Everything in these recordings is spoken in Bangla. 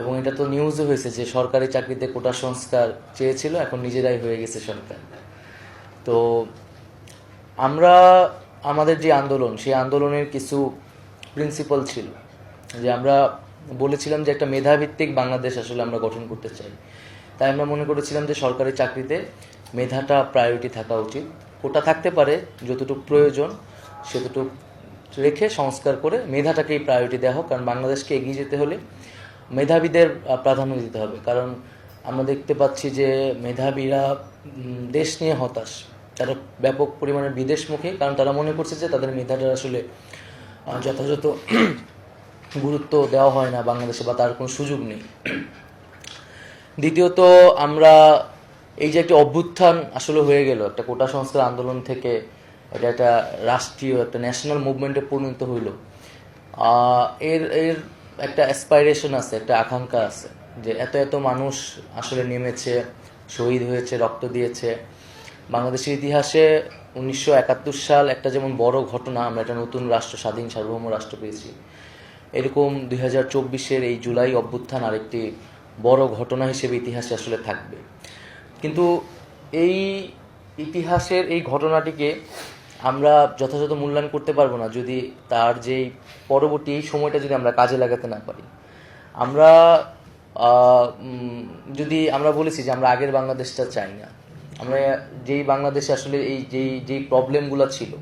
এবং এটা তো নিউজও হয়েছে যে সরকারি চাকরিতে কোটা সংস্কার চেয়েছিল, এখন নিজেরাই হয়ে গেছে সরকার। তো আমরা, আমাদের যে আন্দোলন, সেই আন্দোলনের কিছু প্রিন্সিপাল ছিল। যে আমরা বলেছিলাম যে একটা মেধাভিত্তিক বাংলাদেশ আসলে আমরা গঠন করতে চাই। তাই আমরা মনে করেছিলাম যে সরকারি চাকরিতে মেধাটা প্রায়োরিটি থাকা উচিত। কোটা থাকতে পারে, যতটুকু প্রয়োজন সেতটুকু রেখে সংস্কার করে মেধাটাকেই প্রায়োরিটি দেওয়া হোক। কারণ বাংলাদেশকে এগিয়ে যেতে হলে মেধাবীদের প্রাধান্য দিতে হবে। কারণ আমরা দেখতে পাচ্ছি যে মেধাবীরা দেশ নিয়ে হতাশ। তারা ব্যাপক পরিমাণে বিদেশমুখী, কারণ তারা মনে করছে যে তাদের মেধাটা আসলে যথাযথ গুরুত্ব দেওয়া হয় না বাংলাদেশে বা তার কোনো সুযোগ নেই। দ্বিতীয়ত, আমরা এই যে একটা অভ্যুত্থান আসলে হয়ে গেল, একটা কোটা সংস্কার আন্দোলন থেকে এটা একটা রাষ্ট্রীয়, একটা ন্যাশনাল মুভমেন্টে পরিণত হইল। এর এর একটা অ্যাসপাইরেশন আছে, একটা আকাঙ্ক্ষা আছে, যে এত এত মানুষ আসলে নেমেছে, শহীদ হয়েছে, রক্ত দিয়েছে। বাংলাদেশের ইতিহাসে উনিশশো একাত্তর সাল একটা যেমন বড় ঘটনা, আমরা একটা নতুন রাষ্ট্র, স্বাধীন সার্বভৌম রাষ্ট্র পেয়েছি। এরকম দুই হাজার চব্বিশের এই জুলাই অভ্যুত্থান আরেকটি বড় ঘটনা হিসেবে ইতিহাসে আসলে থাকবে। কিন্তু এই ইতিহাসের এই ঘটনাটিকে আমরা যথাযথ মূল্যায়ন করতে পারব না যদি তার যেই পরবর্তী এই সময়টা যদি আমরা কাজে লাগাতে না পারি। আমরা যদি আমরা বলেছি যে আমরা আগের বাংলাদেশটা চাই না, আমরা যেই বাংলাদেশে আসলে এই যেই যেই প্রবলেমগুলো ছিল,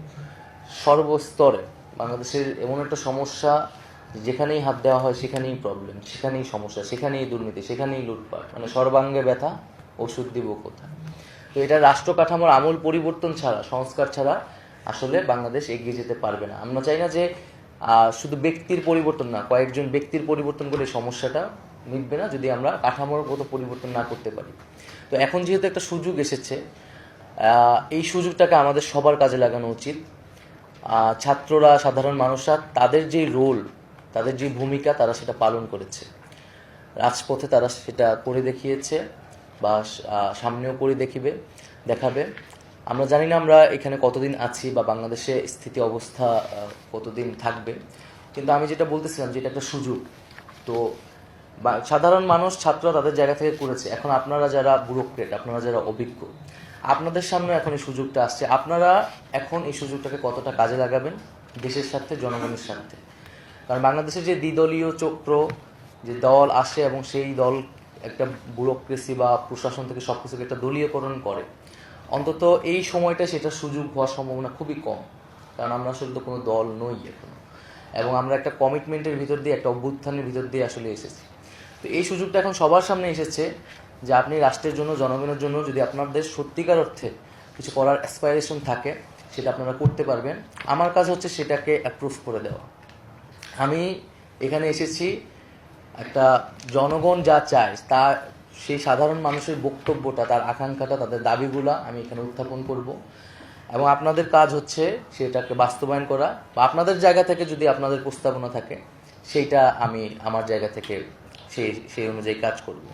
সর্বস্তরে বাংলাদেশের এমন একটা সমস্যা যেখানেই হাত দেওয়া হয় সেখানেই প্রবলেম সেখানেই সমস্যা, সেখানেই দুর্নীতি, সেখানেই লুটপাট মানে সর্বাঙ্গে ব্যথা, ওষুধ দিব কোথায়? তো এটা রাষ্ট্র কাঠামোর আমূল পরিবর্তন ছাড়া, সংস্কার ছাড়া আসলে বাংলাদেশ এগিয়ে যেতে পারবে না। আমরা চাই না যে শুধু ব্যক্তির পরিবর্তন না, কয়েকজন ব্যক্তির পরিবর্তন করে সমস্যাটা মিটবে না যদি আমরা কাঠামোর মতো পরিবর্তন না করতে পারি। তো এখন যেহেতু একটা সুযোগ এসেছে এই সুযোগটাকে আমাদের সবার কাজে লাগানো উচিত। ছাত্ররা, সাধারণ মানুষরা, তাদের যে রোল, তাদের যে ভূমিকা, তারা সেটা পালন করেছে। রাজপথে তারা সেটা করে দেখিয়েছে বা সামনেও করে দেখিবে, দেখাবে। আমরা জানি না আমরা এখানে কতদিন আছি বা বাংলাদেশে স্থিতি অবস্থা কতদিন থাকবে। কিন্তু আমি যেটা বলতেছিলাম যে এটা একটা সুযোগ। তো সাধারণ মানুষ, ছাত্ররা তাদের জায়গা থেকে করেছে। এখন আপনারা যারা ব্যুরোক্রেট আপনারা যারা অভিজ্ঞ, আপনাদের সামনে এখন এই সুযোগটা আসছে। আপনারা এখন এই সুযোগটাকে কতটা কাজে লাগাবেন? দেশের স্বার্থে, জনগণের স্বার্থে। কারণ বাংলাদেশের যে দ্বিদলীয় চক্র, যে দল আসে এবং সেই দল একটা ব্যুরোক্রেসি বা প্রশাসন থেকে সব কিছুকে একটা দলীয়করণ করে অন্তত এই সময়টা সেটা সুযোগ হওয়ার সম্ভাবনা খুবই কম। কারণ আমরা আসলে তো কোনো দল নই এখন। এবং আমরা একটা কমিটমেন্টের ভিতর দিয়ে, একটা অভ্যুত্থানের ভিতর দিয়ে আসলে এসেছি। তো এই সুযোগটা এখন সবার সামনে এসেছে যে আপনি রাষ্ট্রের জন্য, জনগণের জন্য যদি আপনাদের সত্যিকার অর্থে কিছু করার অ্যাসপাইরেশন থাকে, সেটা আপনারা করতে পারবেন। আমার কাজ হচ্ছে সেটাকে অ্যাপ্রুভ করে দেওয়া। আমি এখানে এসেছি, একটা জনগণ যা চায় তা সেই সাধারণ মানুষের বক্তব্যটা, তার আকাঙ্ক্ষাটা, তাদের দাবিগুলা আমি এখানে উত্থাপন করব। এবং আপনাদের কাজ হচ্ছে সেটাকে বাস্তবায়ন করা। বা আপনাদের জায়গা থেকে যদি আপনাদের প্রস্তাবনা থাকে, সেইটা আমি আমার জায়গা থেকে সেই সেই অনুযায়ী কাজ করব।